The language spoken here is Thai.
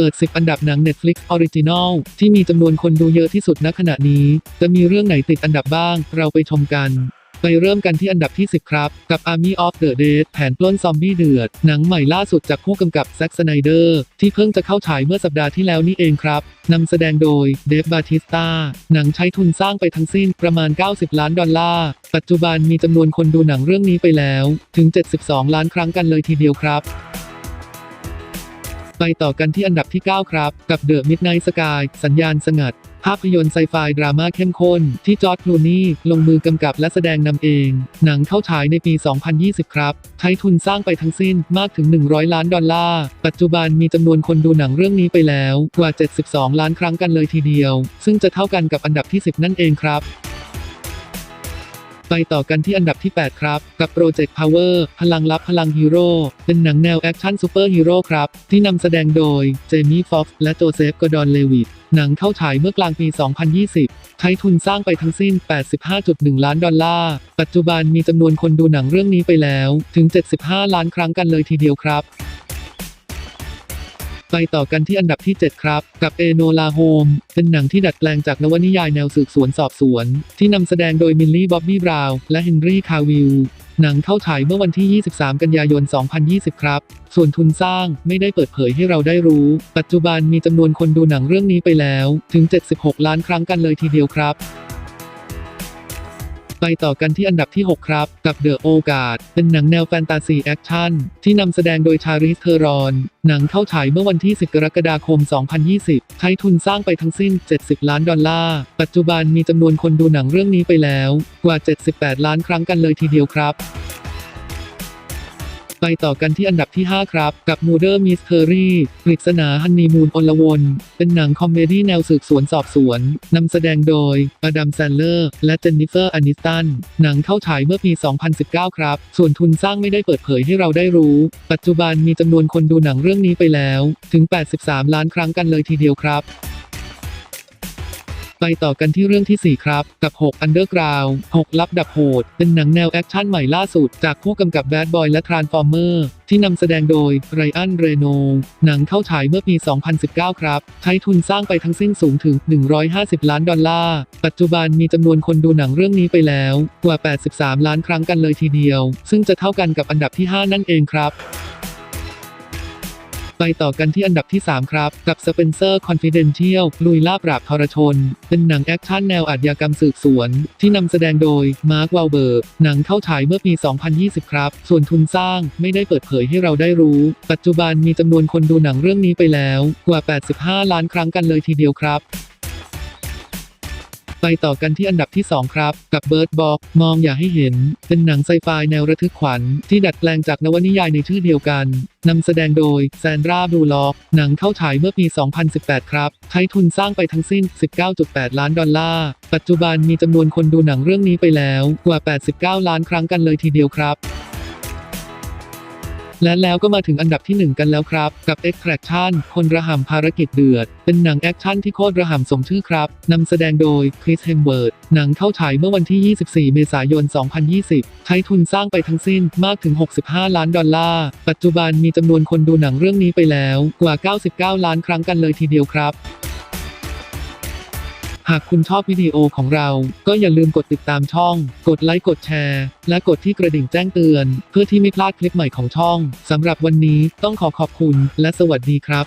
เปิด 10 อันดับหนัง Netflix Original ที่มีจำนวนคนดูเยอะที่สุดณขณะนี้ จะมีเรื่องไหนติดอันดับบ้าง เราไปชมกันไปเริ่มกันที่อันดับที่ 10 ครับ กับ Army of the Dead แผนปล้นซอมบี้เดือด หนังใหม่ล่าสุดจากผู้กำกับแซ็กสไนเดอร์ ที่เพิ่งจะเข้าฉายเมื่อสัปดาห์ที่แล้วนี่เองครับนำแสดงโดยเดฟบาติสตาหนังใช้ทุนสร้างไปทั้งสิ้นประมาณ 90 ล้านดอลลาร์ ปัจจุบันมีจำนวนคนดูหนังเรื่องนี้ไปแล้ว ถึง 72 ล้านครั้งกันเลยทีเดียวครับ ไปต่อกันที่อันดับที่ 9 ครับ กับ The Midnight Sky สัญญาณสงัด ภาพยนตร์ไซไฟดราม่าเข้มข้น ที่จอร์ดคลูนี่ลงมือกำกับและแสดงนำเอง หนังเข้าฉายในปี 2020 ครับ ใช้ทุนสร้างไปทั้งสิ้นมากถึง 100 ล้านดอลลาร์ ปัจจุบันมีจำนวนคนดูหนังเรื่องนี้ไปแล้วกว่า 72 ล้านครั้งกันเลยทีเดียว ซึ่งจะเท่ากันกับอันดับที่ 10 นั่นเองครับ ไปต่อกันที่อันดับที่ 8 ครับ กับ Project Power พลังลับพลังฮีโร่ เป็นหนังแนวแอคชั่นซูเปอร์ฮีโร่ครับ ที่นำแสดงโดย เจมี่ ฟ็อกซ์ และโจเซฟ กอร์ดอนเลวิตหนังเข้าฉายเมื่อกลางปี 2020 ใช้ทุนสร้างไปทั้งสิ้น 85.1 ล้านดอลลาร์ ปัจจุบันมีจำนวนคนดูหนังเรื่องนี้ไปแล้ว ถึง 75 ล้านครั้งกันเลยทีเดียวครับ ไปต่อกันที่อันดับที่ 7 ครับ กับเอโนลาโฮม เป็นหนังที่ดัดแปลงจากนวนิยายแนวสืบสวนสอบสวน ที่นำแสดงโดยมิลลี่ บ๊อบบี้ บราวน์ และเฮนรี่ คาวิล หนังเข้าฉายเมื่อวันที่ 23 กันยายน 2020 ครับ ส่วนทุนสร้างไม่ได้เปิดเผยให้เราได้รู้ ปัจจุบันมีจำนวนคนดูหนังเรื่องนี้ไปแล้ว ถึง 76 ล้านครั้งกันเลยทีเดียวครับ ไปต่อกันที่อันดับที่ 6 ครับ กับ The o g a r d เป็นหนังแนวแฟนตาซีแอคชั่น ที่นำแสดงโดยชาริสเทอรอน หนังเข้าฉายเมื่อวันที่ 10 กรกฎาคม 2020 ใช้ทุนสร้างไปทั้งสิ้น 70 ล้านดอลลาร์ ปัจจุบันมีจำนวนคนดูหนังเรื่องนี้ไปแล้ว กว่า 78 ล้านครั้งกันเลยทีเดียวครับ ไปต่อกันที่อันดับที่ 5 ครับ กับ Murder Mystery ปริศนาฮันนีมูนอลวน เป็นหนังคอมเมดี้แนวสืบสวนสอบสวนนำแสดงโดยอดัมแซนเลอร์ และเจนนิเฟอร์อานิสตัน หนังเข้าฉายเมื่อปี 2019 ครับ ส่วนทุนสร้างไม่ได้เปิดเผยให้เราได้รู้ ปัจจุบันมีจำนวนคนดูหนังเรื่องนี้ไปแล้ว ถึง 83 ล้านครั้งกันเลยทีเดียวครับ ไปต่อกันที่เรื่องที่ 4 ครับ กับ 6 Underground 6 ลับดับโหด เป็นหนังแนวแอคชั่นใหม่ล่าสุด จากผู้กำกับ Bad Boy และ Transformer ที่นำแสดงโดยไรอัน เรโน หนังเข้าฉายเมื่อปี 2019 ครับ ใช้ทุนสร้างไปทั้งสิ้นสูงถึง 150 ล้านดอลลาร์ ปัจจุบันมีจำนวนคนดูหนังเรื่องนี้ไปแล้ว กว่า 83 ล้านครั้งกันเลยทีเดียว ซึ่งจะเท่ากันกับอันดับที่ 5 นั่นเองครับ ไปต่อกันที่อันดับที่ 3 ครับ กับ Spencer Confidential ลุยล่าปราบทรชน เป็นหนังแอคชั่นแนวอาชญากรรมสืบสวน ที่นำแสดงโดย มาร์ควาลเบิร์ก หนังเข้าฉายเมื่อปี 2020 ครับ ส่วนทุนสร้างไม่ได้เปิดเผยให้เราได้รู้ ปัจจุบันมีจำนวนคนดูหนังเรื่องนี้ไปแล้ว กว่า 85 ล้านครั้งกันเลยทีเดียวครับ ไปต่อกันที่อันดับที่ 2 ครับ กับ Bird Box มองอย่าให้เห็น เป็นหนังไซไฟแนวระทึกขวัญ ที่ดัดแปลงจากนวนิยายในชื่อเดียวกันนำแสดงโดยแซนดราบูล็อก หนังเข้าฉายเมื่อปี 2018 ครับ ใช้ทุนสร้างไปทั้งสิ้น 19.8 ล้านดอลลาร์ ปัจจุบันมีจำนวนคนดูหนังเรื่องนี้ไปแล้วกว่า 89 ล้านครั้งกันเลยทีเดียวครับ และแล้วก็มาถึงอันดับที่ 1 กันแล้วครับ กับ Extraction คนระห่ำภารกิจเดือด เป็นหนังแอคชั่นที่โคตรระห่ำสมชื่อครับนำแสดงโดยคริสเฮมเวิร์ดหนังเข้าฉายเมื่อวันที่ 24 เมษายน 2020 ใช้ทุนสร้างไปทั้งสิ้นมากถึง 65 ล้านดอลลาร์ ปัจจุบันมีจำนวนคนดูหนังเรื่องนี้ไปแล้วกว่า 99 ล้านครั้งกันเลยทีเดียวครับ หากคุณชอบวิดีโอของเรา ก็อย่าลืมกดติดตามช่อง กดไลค์ กดแชร์ และกดที่กระดิ่งแจ้งเตือน เพื่อที่ไม่พลาดคลิปใหม่ของช่อง สำหรับวันนี้ต้องขอขอบคุณ และสวัสดีครับ